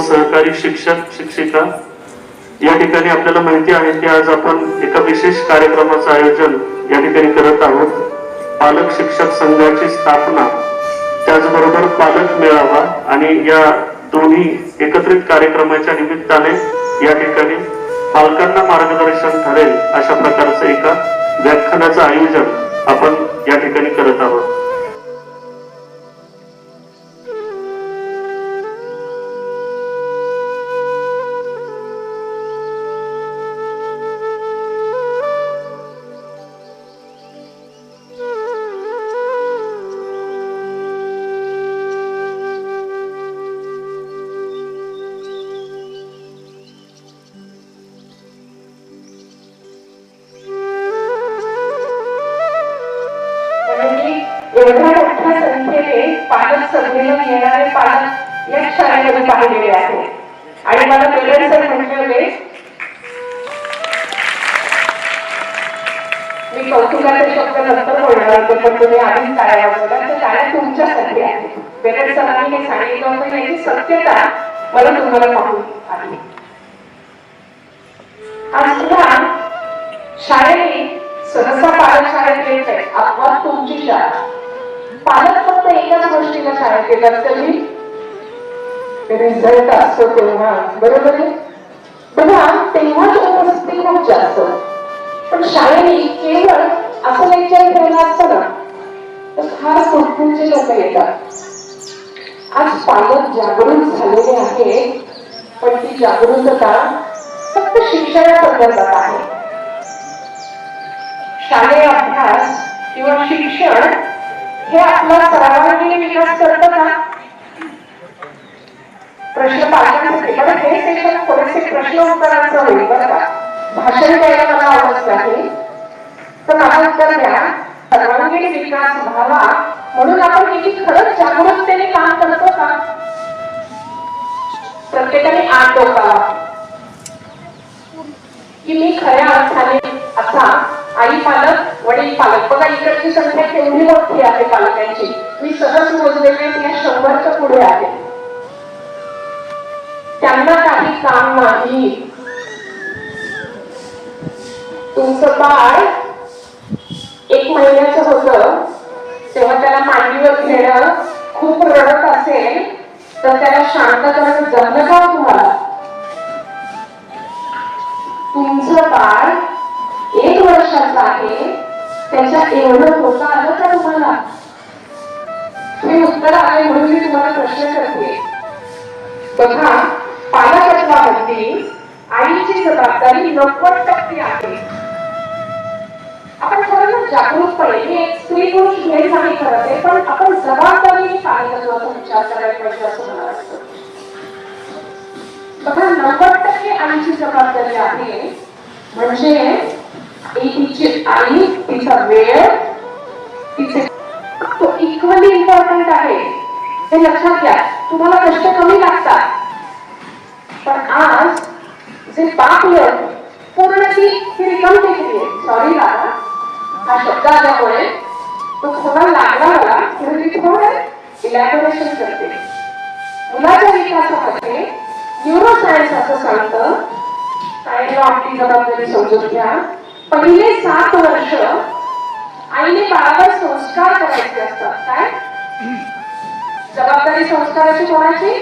सहकारी शिक्षक शिक्षिका. या ठिकाणी आपल्याला माहिती आहे की आज आपण एका विशेष कार्यक्रमाचं आयोजन या ठिकाणी करत आहोत. पालक शिक्षक संघाची स्थापना. त्याचबरोबर पालक मेळावा आणि या दोन्ही एकत्रित कार्यक्रमाच्या निमित्ताने या ठिकाणी पालकांना मार्गदर्शन ठरेल अशा प्रकारचं एका व्याख्यानाचं आयोजन आपण या ठिकाणी करत आहोत. पालक या शाळेमध्ये पाहिलेले आहे आणि मला मिलन सर होते मी कौतुकाचे शब्द नंतर बोलणार होते पण तुम्ही आधीच टाळ्या बोला तर टाळ्या तुमच्यासाठी आहे बेगड सरांनी हे सांगितलं होतं याची सत्यता मला तुम्हाला पाहून आहे. आज तुला शाळेने सहसा पालक शाळेत येत आहे अपवाद तुमची शाळा. पालक फक्त एकाच गोष्टीला शाळेत येतात तरी रिझल्ट असतो तेव्हा बरोबर आहे? बघा तेव्हाच उपस्थिती खूप जास्त. पण शाळेने केवळ असं लेक्चर ठेवलं असतं ना तर फार कुटुंबचे लोक येतात. आज पालक जागरूक झालेले आहे पण ती जागरूकता फक्त शिक्षणासंदर्भात आहे. शालेय अभ्यास किंवा शिक्षण हे आपला सर्वांगीण विकास करतं का प्रश्न पालकांसाठी पण हे सेशन थोडेसे प्रश्न उत्तरांचं होईल बरं का? भाषण द्यायला मला आवडत नाही. तर मला उत्तर द्या. सर्वांगीण विकास व्हावा म्हणून आपण किती खरंच जागरूकतेने काम करतो का? प्रत्येकाने आत डोकावा. की मी खऱ्या अर्थाने असा आई पालक वडील पालक बघा इकडची संख्या केवढी मोठी आहे पालकांची. मी सहज मोजलेले या शंभरच्या पुढे आहे. त्यांना काही काम नाही. तुमचं बाळ एक महिन्याचं होतं. तेव्हा त्याला मांडीवर घेणं खूप रडत असेल तर त्याला शांत करणं जमलं का हो तुम्हाला? तुमचं बाळ एक वर्षाचं आहे. त्याच्या एवढं होता आलं का तुम्हाला? हे उत्तर आले म्हणून मी तुम्हाला प्रश्न करते. बघा पालकत्वामध्ये आईची जबाबदारी नव्वद टक्के आहे. आपण खरं जागरूकपणे हे एक स्त्री पुरुष भेद नाही करत आहे पण आपण जबाबदारीने पालकत्वाचा विचार करायला पाहिजे असं मला वाटतं. बघा नव्वद टक्के आईची जबाबदारी आहे म्हणजे एक तिची आई तिचा वेळ तिचे तो इक्वली इम्पॉर्टंट आहे. हे लक्षात घ्या. तुम्हाला कष्ट कमी लागतात. पण आज जे बाप लोक पूर्ण ती ही रिकाम टेकली आहे सॉरी दादा हा शब्द आल्यामुळे तो थोडा लागला मला म्हणून मी थोडं इलॅबोरेशन करते. मुलाच्या विकासामध्ये न्यूरोसायन्स असं सांगतं. सायन्सला आपली जबाबदारी समजून घ्या. पहिले सात वर्ष आईने बाळावर संस्कार करायचे असतात. काय? जबाबदारी संस्काराची कोणाची?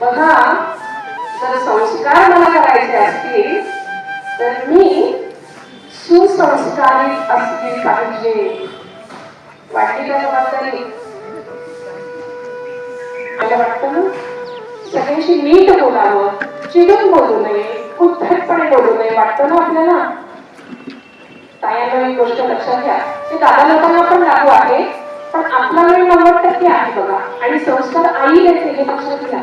बघा. तर संस्कार मला करायचे असतील तर मी सुसंस्कारित असली पाहिजे. वाटली का जबाबदारी मला वाटतं ना सगळ्यांशी नीट बोलावं चिडून बोलू नये उत्थटपणे बोलू नये वाटतं ना आपल्याला? तायांना एक गोष्ट लक्षात घ्या. ते दादा लोकांना पण लागू आहे पण आपला वेळ नव्वद टक्के आहे बघा. आणि संस्कार आई देते हे लक्षात घ्या.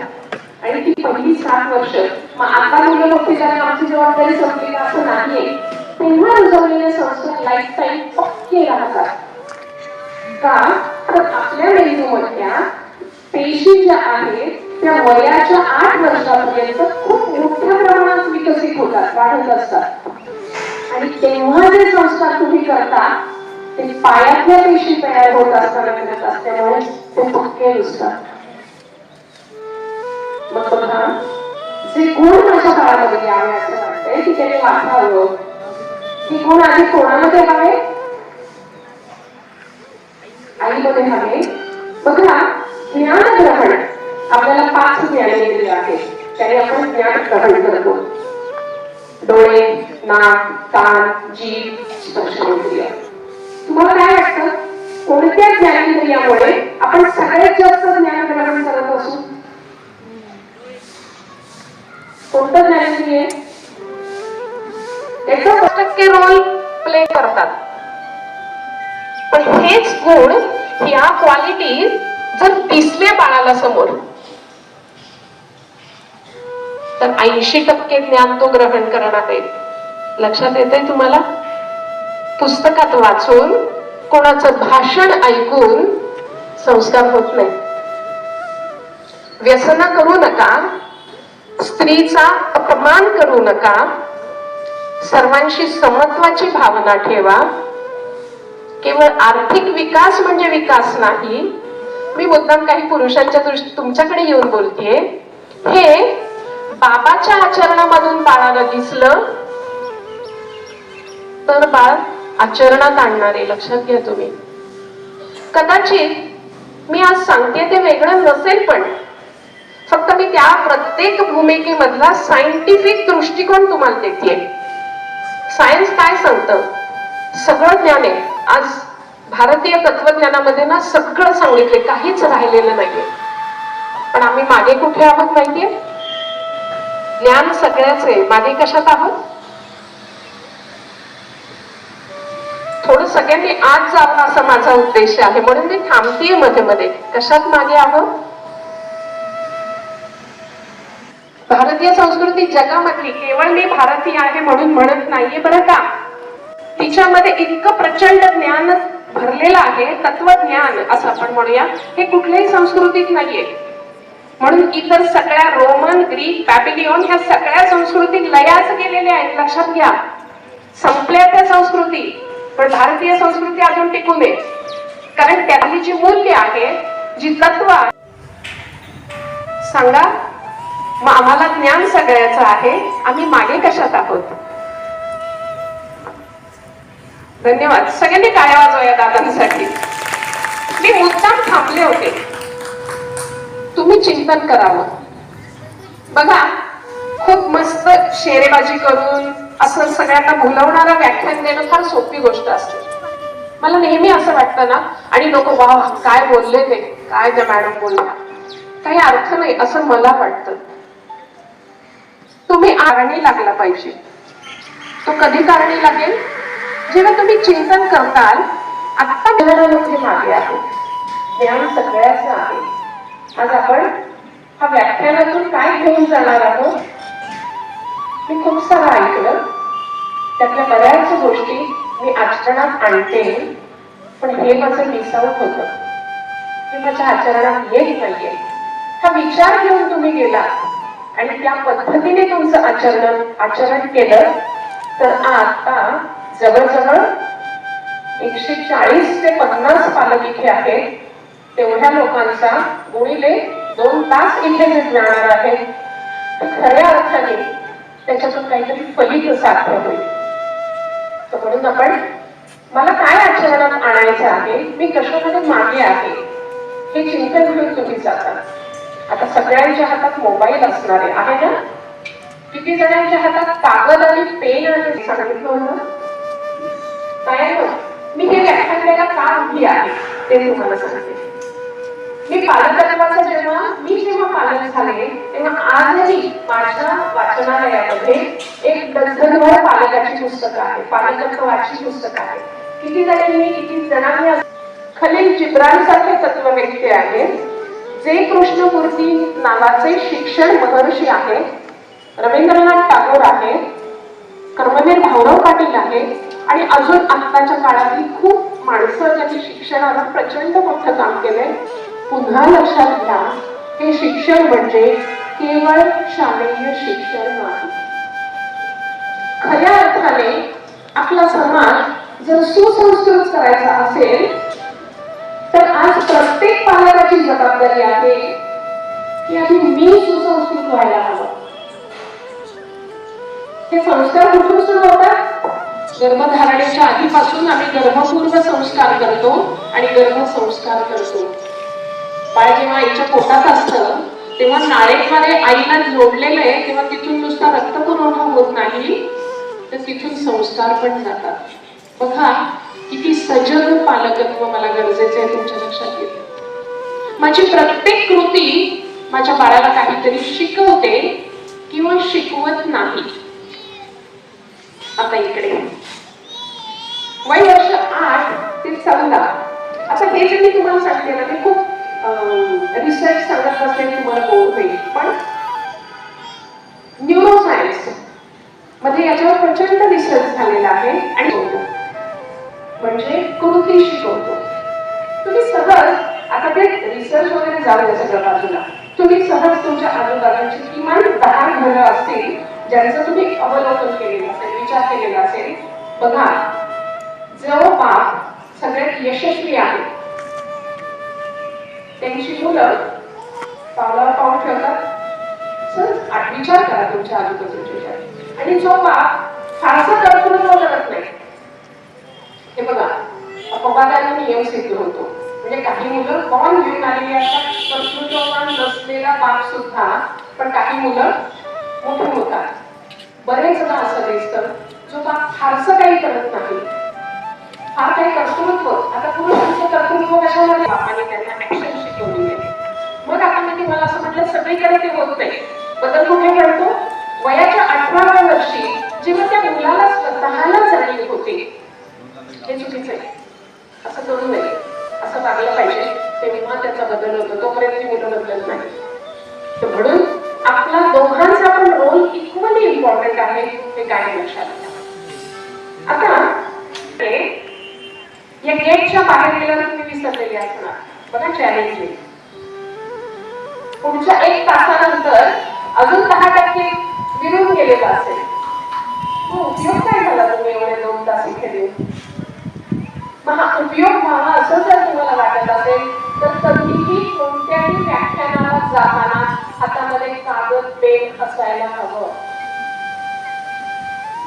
की पहिली सात वर्ष. मग आता मुलं मोठी झाली आमची जबाबदारी संपली असं नाहीये. तेव्हा रुजवलेले संस्कार लाईफ टाईम पक्के राहतात. का? तर आपल्या मेंदूमधल्या पेशी ज्या आहेत त्या वयाच्या आठ वर्षापर्यंत खूप मोठ्या प्रमाणात विकसित होतात वाढत असतात. आणि तेव्हा जे संस्कार तुम्ही करता ते पायातल्या पेशी तयार होत असताना करत असल्यामुळे ते पक्के रुजतात. मग बघा जे गुण माझ्या काळामध्ये यावे असं वाटतंय की त्याने वाचावं ती गुण आधी कोणामध्ये हवे? आईमध्ये हवे. बघा ज्ञान ग्रहण आपल्याला पाच ज्ञान ज्ञानेंद्रिय आहे त्याने आपण ज्ञान ग्रहण करतो. डोळे नाक कान जीभ स्पर्शेंद्रिय तुम्हाला काय वाटतं? कोणत्या ज्ञानेंद्रियामुळे आपण सगळ्यात जास्त ज्ञान ग्रहण करत असू? कोणतं ज्ञानेंद्रिय त्याचा टक्के रोल प्ले करतात. पण हेच गुण ह्या क्वालिटी जर दिसले बाळाला समोर तर ऐंशी टक्के ज्ञान तो ग्रहण करणार आहे. लक्षात येतंय तुम्हाला? पुस्तकात वाचून कोणाचं भाषण ऐकून संस्कार होत नाही. व्यसन करू नका. स्त्रीचा अपमान करू नका. सर्वांशी समत्वाची भावना ठेवा. केवळ आर्थिक विकास म्हणजे विकास नाही. मी मुद्दाम काही पुरुषांच्या दृष्टी तुमच्याकडे येऊन बोलतेय. हे बाबाच्या आचरणामधून बाळाला दिसलं. तर बाळ आचरणात आणणारे लक्षात घ्या तुम्ही. कदाचित मी आज सांगते ते वेगळं नसेल पण फक्त मी त्या प्रत्येक भूमिकेमधला सायंटिफिक दृष्टिकोन तुम्हाला देते सायन्स काय सांगतं? सगळं ज्ञान आहे. आज भारतीय तत्वज्ञानामध्ये ना सगळं सांगितले काहीच राहिलेलं नाहीये. पण आम्ही मागे कुठे आहोत माहितीये? ज्ञान सगळ्याच आहे. मागे कशात आहोत? थोडं सगळ्यांनी आज जावं असा माझा उद्देश आहे. म्हणून मी थांबतीये मध्ये मध्ये. कशात मागे आहोत? भारतीय संस्कृती जगामधली केवळ मी भारतीय आहे म्हणून म्हणत नाहीये बरं का? तिच्यामध्ये इतकं प्रचंड ज्ञान भरलेलं आहे तत्वज्ञान असं आपण म्हणूया. हे कुठल्याही संस्कृतीत नाहीये. म्हणून इतर सगळ्या रोमन ग्रीक पॅपिलियन ह्या सगळ्या संस्कृती लयाच गेलेल्या आहेत. लक्षात घ्या. संपल्या त्या संस्कृती पण भारतीय संस्कृती अजून टिकून आहे. कारण त्यातली जी मूल्य आहे जी तत्व आहे सांगा. मग आम्हाला ज्ञान सगळ्याचं आहे. आम्ही मागे कशात आहोत? धन्यवाद. सगळ्यांनी काय वाजवूया दादांसाठी. मी मुद्दाम थांबले होते. तुम्ही चिंतन करावं. बघा खूप मस्त शेरेबाजी करून असं सगळ्यांना भुलवणारा व्याख्यान देणं फार सोपी गोष्ट असते. मला नेहमी असं वाटतं ना आणि लोक वा काय बोलले ते? काय त्या मॅडम बोलल्या? काही अर्थ नाही असं मला वाटतं. तुम्ही आरणी लागला पाहिजे. तो कधी कारणी लागेल? जेव्हा तुम्ही चिंतन करताल आत्ता ज्ञानामध्ये मागे आहे ज्ञान सगळ्याच आहे. आज आपण हा व्याख्यानातून काय घेऊन जाणार आहोत? मी खूप सारं ऐकलं. त्यातल्या बऱ्याच गोष्टी मी आचरणात आणते. पण हे माझं मिसआउट होतं. हे माझ्या आचरणात येत नाहीये. हा विचार घेऊन तुम्ही गेला आणि त्या पद्धतीने तुमचं आचरण आचरण केलं तर आता जवळजवळ एकशे चाळीस ते पन्नास पालक इथे आहेत. तेवढ्या लोकांचा गुणिले दोन तास इथे जाणार आहे खऱ्या अर्थाने त्याच्यातून काहीतरी फलित साध्य होईल. तर म्हणून आपण मला काय आचरणात आणायचं आहे मी कशामध्ये मागे आहे हे चिंतन घेऊन तुम्ही जाता. आता सगळ्यांच्या हातात मोबाईल असणार आहे ना? किती जणांच्या हातात कागद आणि पेन आणि सांगितलं होतं? काय मी हे व्याख्यान द्यायला का उभी आहे? ते तुम्हाला सांगते. मी पालकत्वाचा जेव्हा मी जेव्हा पालक झाले तेव्हा आजही माझ्या वाचनालयामध्ये एक डझनभर पालकाची पुस्तकं आहे पालकत्वाची पुस्तकं आहे किती जणांनी किती जणांनी खालील खलील जिब्रान सारखे तत्ववेत्ते आहेत? जे कृष्णमूर्ती नावाचे शिक्षण महर्षी आहे रवींद्रनाथ टागोर आहे कर्मवीर भाऊराव पाटील आहे आणि अजून आत्ताच्या काळातली खूप माणसं ज्यांनी शिक्षणाला प्रचंड मोठं काम केलंय पुन्हा लक्षात घ्या हे शिक्षण म्हणजे केवळ शालेय शिक्षण नाही. खऱ्या अर्थाने आपला समाज जर सुसंस्कृत करायचा असेल तर आज प्रत्येक पालकाची जबाबदारी आहे की आधी मी सुसंस्कृत व्हायला हवं. हे संस्कार कुठून सुरू होतात? गर्भधारणेच्या आधीपासून आम्ही गर्भपूर्व संस्कार करतो आणि गर्भसंस्कार करतो. बाळ जेव्हा आईच्या पोटात असतं तेव्हा नाळेखारे आईला जोडलेलं आहे तेव्हा तिथून नुसता रक्तपुरवठा होत नाही तर तिथून संस्कार पण जातात. बघा किती सजग पालकत्व मला गरजेचं आहे तुमच्या लक्षात येत माझी प्रत्येक कृती माझ्या बाळाला काहीतरी शिकवते किंवा शिकवत नाही. आता इकडे वय वर्ष आठ ते चौदा. आता हे जे मी तुम्हाला सांगते ना ते खूप रिसर्च सांगत बसले तुम्हाला बोर होईल. पण न्यूरोसायन्समध्ये याच्यावर प्रचंड रिसर्च झालेला आहे आणि म्हणजे कृती शिकवतो तुम्ही सहज आता ते रिसर्च वगैरे जाऊ सगळ्या बाजूला. तुम्ही सहज तुमच्या आजूबाजूची किमान दहा घरं असतील ज्यांचं तुम्ही अवलोकन केलेलं असेल विचार केलेला असेल बघा जो बाप सगळ्यात यशस्वी आहे त्यांची मुलं पावलावर पाऊल ठेवतात. सर विचार करा तुमच्या आजूबाजूच्या आणि जो बाप फारसा कर्तृत्व करत नाही हे बघा अपवादाने नियम सिद्ध होतो. म्हणजे काही मुलं कॉन घेऊन आलेली असतात कर्तृत्ववान नसलेला बाप सुद्धा पण काही मुलं मोठे होतात. बरेचदा असं दिसतं जो बाप फारसं काही करत नाही. फार काही कर्तृत्व आता पुरुषांचं कर्तृत्व कशामध्ये? बापाने त्यांना ऍक्शन शिकवली आहे मग आता मी मला असं म्हटलं सगळीकडे ते होत नाही. बदल कुठे करतो वयाच्या अठराव्या वर्षी जेव्हा त्या मुलाला स्वतःला जाणीव होते हे चुकीचं आहे असं करू नये असं वागलं पाहिजे. तेव्हा त्याचा बदल होतो. तोपर्यंत मुलं बदलत नाही. तर म्हणून आपला दोघांचा पण रोल इक्वली इम्पॉर्टंट आहे हे काय लक्षात आता या गेटच्या बाहेर गेल्यावर तुम्ही विसरलेले असणार. बघा चॅलेंज पुढच्या एक तासानंतर अजून दहा टक्के विरून गेलेला असेल. उपयोग काय झाला तुम्ही एवढे दोन तास इथे देऊन? मग हा उपयोग व्हावा असं जर तुम्हाला वाटत असेल तर कधीही कोणत्याही व्याख्यानाला जाताना हातामध्ये कागद पेन असायला हवं.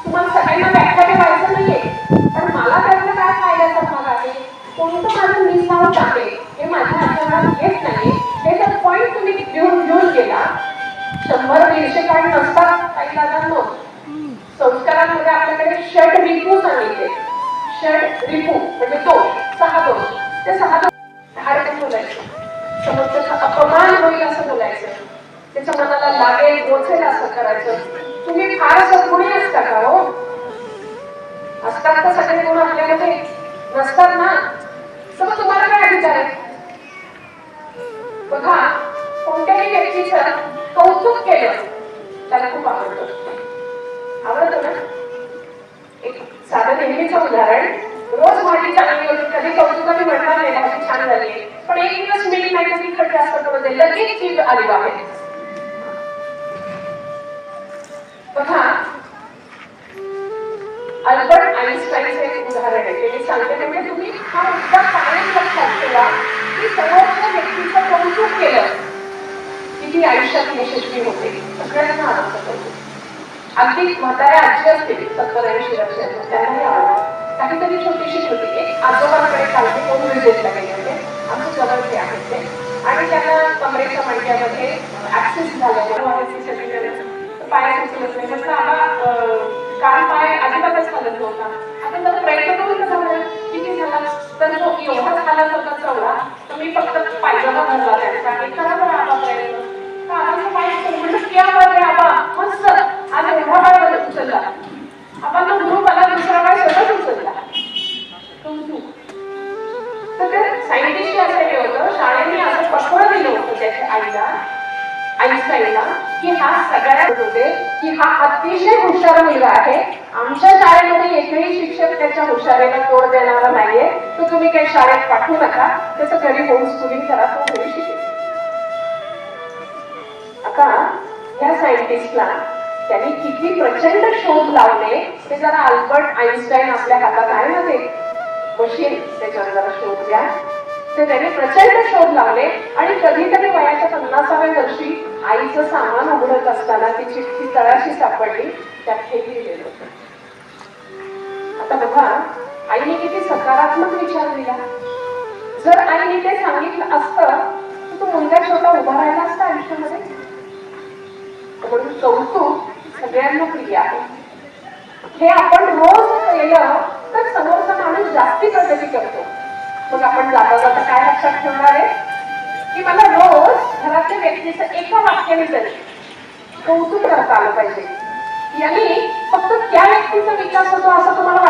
तुम्हाला सगळ्यांना व्याख्या व्हायचं नाहीये पण मला त्यांना भाजी चांगली होती कधी कौतुकाने म्हणणार नाही भाजी छान झाली. पण एक दिवस मी नाही तर तिखट जास्त लगेच ती आली बाहेर. बघा अल्बर्ट आईन्स्टाईनचं एक उदाहरण आहे ते मी सांगते म्हणजे तुम्ही हा मुद्दा कायम लक्षात ठेवा की समोरच्या व्यक्तीचं कौतुक केलं की ती आयुष्यात यशस्वी होते. सगळ्यांना आवडतं कौतुक अगदी म्हाताऱ्या आजी असतील सत्तर ऐंशी लक्षात त्यांनाही आवडतं काहीतरी छोटीशी छोटी एक आजोबांकडे कालचे कोण विजिटला गेले होते. आमच्या जवळचे आहेत ते. आणि त्यांना कमरेच्या मणक्यामध्ये ऍक्सेस झालेलं तर पाय सुचलत नाही जसं आबा काल पाय अजिबातच चालत नव्हता. आता जर प्रयत्न करून झाला किती झाला तर तो एवढाच हालत होता चवला तर मी फक्त पायजामा भरला त्यांचा एक करा ह्या हा सगळ्यात होते की हा अतिशय हुशार मुलगा आहे. आमच्या शाळेमध्ये एकही शिक्षक त्याच्या हुशारीला तोड देणारा नाहीये. तो तुम्ही काही शाळेत पाठवू नका. त्याचं घरी होम स्कूलिंग करा तो घरी शिकेल. आता या सायंटिस्टला त्यांनी किती प्रचंड शोध लावले ते जरा अल्बर्ट आईन्स्टाईन आपल्या हातात आहे ना ते? मशीन त्याच्यावर जरा शोध घ्या. ते त्याने प्रचंड शोध लावले आणि कधीतरी वयाच्या पन्नासाव्या वर्षी आईचं सामान उघडत असताना ती चिठ्ठी तळाशी सापडली त्यात हे लिहिलेलं होतं. आता बघा आईने किती सकारात्मक विचार दिला. जर आईने ते सांगितलं असतं तर तो मुलगा छोटा उभा राहिला असता आयुष्यामध्ये. म्हणून कौतुक सगळ्यांना प्रिय आहे. हे आपण रोज केलं तर समोरचा माणूस जास्ती प्रगती करतो. मग आपण जाता जाता काय लक्षात ठेवणार आहे? की मला रोज घरातल्या व्यक्तीचं एका वाक्याने तरी कौतुक करता आलं पाहिजे. यांनी फक्त त्या व्यक्तीचा विकास होतो असं तुम्हाला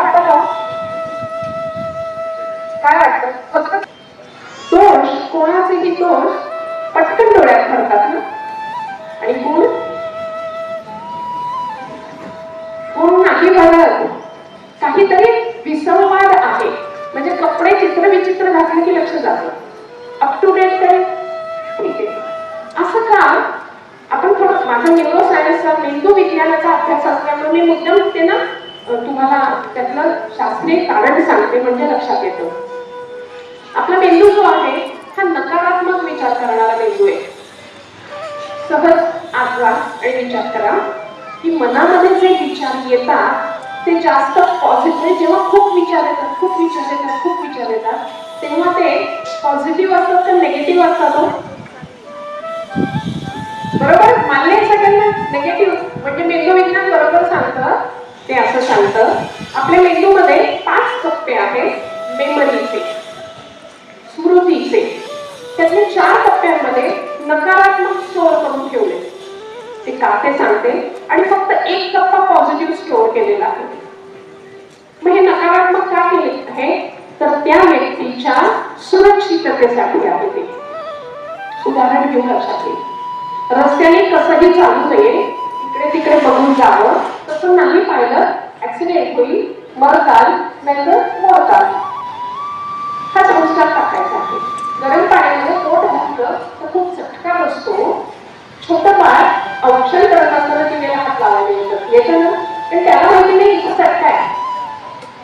ते जास्त पॉझिटिव्ह जेव्हा खूप विचार येतात खूप विचार येतात खूप विचार येतात तेव्हा ते पॉझिटिव्ह असतात तर निगेटिव्ह असतात हो. बरोबर? मानले सगळ्यांना? निगेटिव्ह म्हणजे मेंदू विज्ञान बरोबर सांगतं ते असं सांगतं आपल्या मेंदूमध्ये पाच टप्पे आहेत मेमरीचे स्मृतीचे. त्यातले चार टप्प्यांमध्ये नकारात्मक स्टोअर करून ठेवले. ते का ते सांगते? आणि फक्त एक टप्पा पॉझिटिव्ह स्टोअर केलेला आहे. मग हे नकारात्मक का केले आहे? तर त्या व्यक्तीच्या सुरक्षिततेसाठी आहे ते. उदाहरण घेऊ लक्षात येईल रस्त्याने कसंही चालू नये इकडे तिकडे बघून जावं तसं नाही पाहिलं ऍक्सिडेंट होईल मरताल नाहीतर मरताल हा संस्कार टाकायचा आहे. गरम पाण्यामध्ये पोट घातलं तर खूप चटका बसतो. छोटं बाळ औषध करत असताना तिने हात लावायला येतं. येतं ना? पण त्याला माहिती नाही इथं चटका आहे.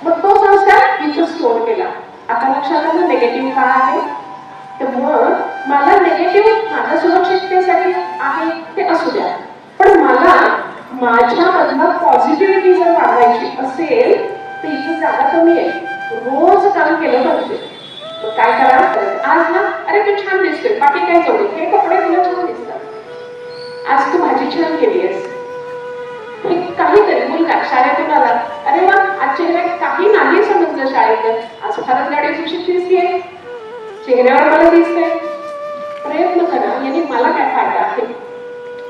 मग तो संस्कार इथं स्टोअर केला. आता लक्षात आलं नेगेटिव्ह काय आहे? तर मग मला नेगेटिव्ह माझ्या सुरक्षिततेसाठी आहे ते असू द्या. पण मला माझ्यामधलं पॉझिटिव्हिटी जर वाढवायची असेल तर इथे जागा कमी आहे. रोज काम केलं पाहिजे. मग काय करा आज ना अरे तू छान दिसतोय. बाकी काय जोडी? हे कपडे तुला छान दिसतात. आज तू भाजी छान केली आहेस. हे काहीतरी चेहऱ्यावर मला दिसते प्रयत्न करा यांनी मला काय फायदा आहे?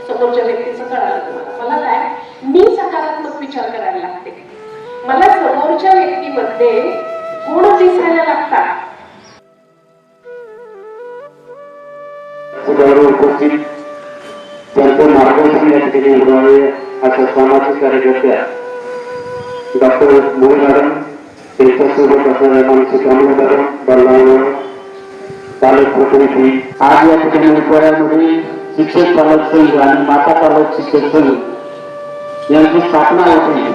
समोरच्या व्यक्तीचं कळालं तुम्हाला. मला काय? मी सकारात्मक विचार करायला लागते. मला समोरच्या व्यक्तीमध्ये गुण दिसायला लागतात. उपस्थित. त्यांचं मार्गदर्शन या ठिकाणी उभारले अशा सामाजिक कार्यकर्त्या डॉक्टर मोहन मॅडम त्यांच्यासोबत असणाऱ्या मानसिक अमोल मॅडम पालक प्रतिनिधी आज या ठिकाणी विद्यालयामध्ये शिक्षक पालक संघ आणि माता पालक शिक्षक संघ यांची स्थापना होती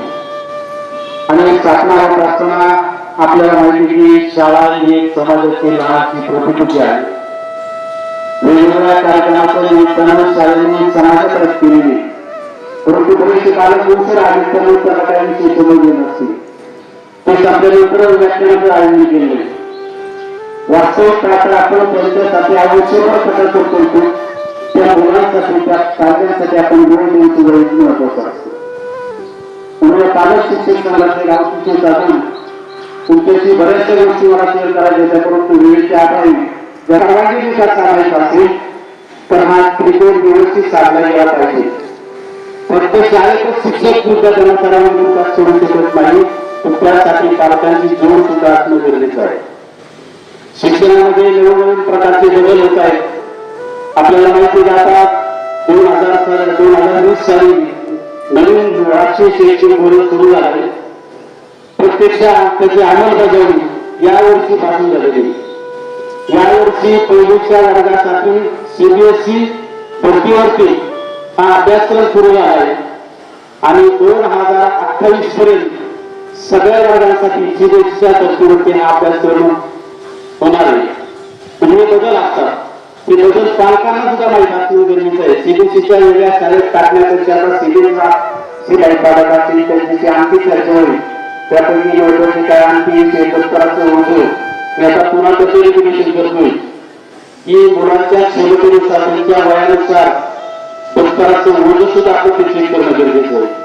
आणि स्थापना होत असताना आपल्याला माहिती की शाळा ही एक समाजाची लहानची प्रतिकृती आहे. वेगवेगळ्या कार्यक्रमाच्या निमित्तानं शाळेने समाजाकडे केलेली. परंतु बरेचसे कालच उशीर आले तर त्याला काही विषय नसते. ते आपल्याला व्याख्यानाचं आयोजन केले. वास्तविक आपण त्यांच्यासाठी आवश्यक करतो त्या आपण वेळ देण्याची गरज महत्वाचं असतं त्यामुळे पालक शिक्षक संघाचे गावकीचे साधून तुमच्याशी बऱ्याचशा गोष्टी मला शेअर करायच्या त्या परंतु वेळेच्या अभावी जर सर्वांनी दिवसात सांगायचं असेल तर हा त्रिकोण व्यवस्थित साधला गेला पाहिजे फक्त शाळेतच शिक्षक सुद्धा शकत नाही तर त्यासाठी पालकांची जोड सुद्धा असणं गरजेचं आहे शिक्षणामध्ये नवनवीन प्रकारचे बदल होत आहेत आपल्याला माहिती आहे आता दोन हजार साल दोन हजार वीस साली नवीन राष्ट्रीय शैक्षणिक धोरण सुरू झाले प्रत्यक्षात त्याची अंमलबजावणी यावर्षी पासून झालेली यावर्षी पहिलीच्या वर्गासाठी सीबीएसई भरतीवरती हा अभ्यासक्रम सुरू झाला आहे. आणि दोन हजार अठ्ठावीस पर्यंत सगळ्या वर्गांसाठी सीबीएसईच्या धर्तीवरती हा अभ्यासक्रम होणार आहे सगळे बदल असतात ते बदल पालकांना सुद्धा माहीत असणं गरजेचं आहे सीबीएसईच्या वेगळ्या शाळेत टाकण्यापेक्षा आता सीबीएसचा शिलाई पालक असतील त्यांची आणखी चर्चा होईल त्यापैकी महत्त्वाचे काय आणखी दप्तराचं होतो मी आता पुन्हा त्याचं रेग्युलेशन करतोय की मुलांच्या क्षमतेनुसार त्यांच्या वयानुसार दप्तराचं ओझं सुद्धा आपण निश्चित करणं गरजेचं आहे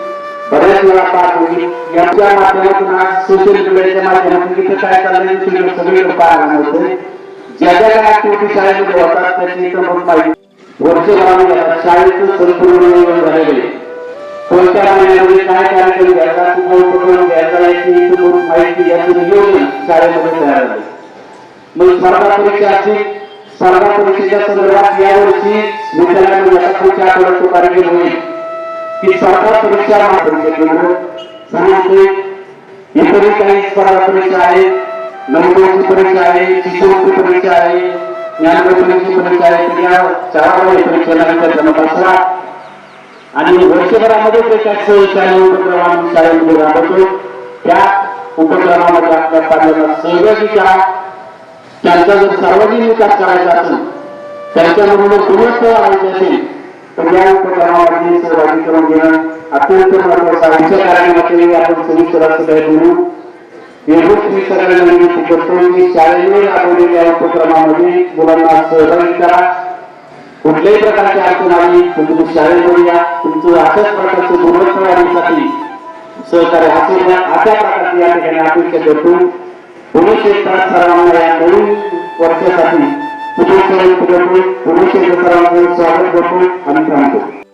बऱ्याच वेळा पाहत होती यांच्या माध्यमातून आज सोशल मीडियाच्या माध्यमातून इथे काय चाललंय सगळे सगळीकडे पाहायला मिळतं ज्या ज्या काय ऍक्टिव्हिटी शाळेमध्ये होतात त्याची इथं मग माहिती वर्षभरामध्ये शाळेचं संपूर्ण नियोजन झालेलं कोणत्या महिन्यामध्ये काय कार्यक्रम घ्यायचा कुठला उपक्रम घ्यायचा याची इथं मग माहिती याचं नियोजन शाळेमध्ये तयार झालं मग स्पर्धा परीक्षा असेल स्पर्धा परीक्षेच्या संदर्भात यावर्षी विद्यालयामध्ये आठवड्याचा कार्यक्रम होईल. की स्पर्धा परीक्षा महापरीक्षेकडून सांगितले इतरही काही स्पर्धा परीक्षा आहेत नवोदयाची परीक्षा आहे शिष्यवृत्ती परीक्षा आहे ज्ञानपरीक्षेची परीक्षा आहे तर या चार परीक्षेनंतर जमत असला आणि वर्षभरामध्ये ते त्या शाळेच्या उपक्रम शाळेमध्ये राबवतो. त्या उपक्रमामध्ये आपल्या पाल्याला सहभागी करा. त्यांचा जर सार्वजनिक विकास करायचा असेल त्यांच्यामधून गुणवत्ता वाढायची असेल सहभागी करून घेणं अत्यंत आपण बोलू सगळ्यांना विनंती करतो की शाळेने राबवलेल्या उपक्रमामध्ये मुलांना सहभागी करा कुठल्याही प्रकारची अडचण आली तर तुम्ही शाळेमध्ये या तुमचं अशाच प्रकारचं गुणवत्ता वाढीसाठी सहकार्य असेल या अशा प्रकारची या ठिकाणी अपेक्षा करतो पुणे क्षेत्रात सर्वांना या नवीन वर्षासाठी पुणे शहर पुणे पुणे क्षेत्र स्वागत करतो आणि थांबतो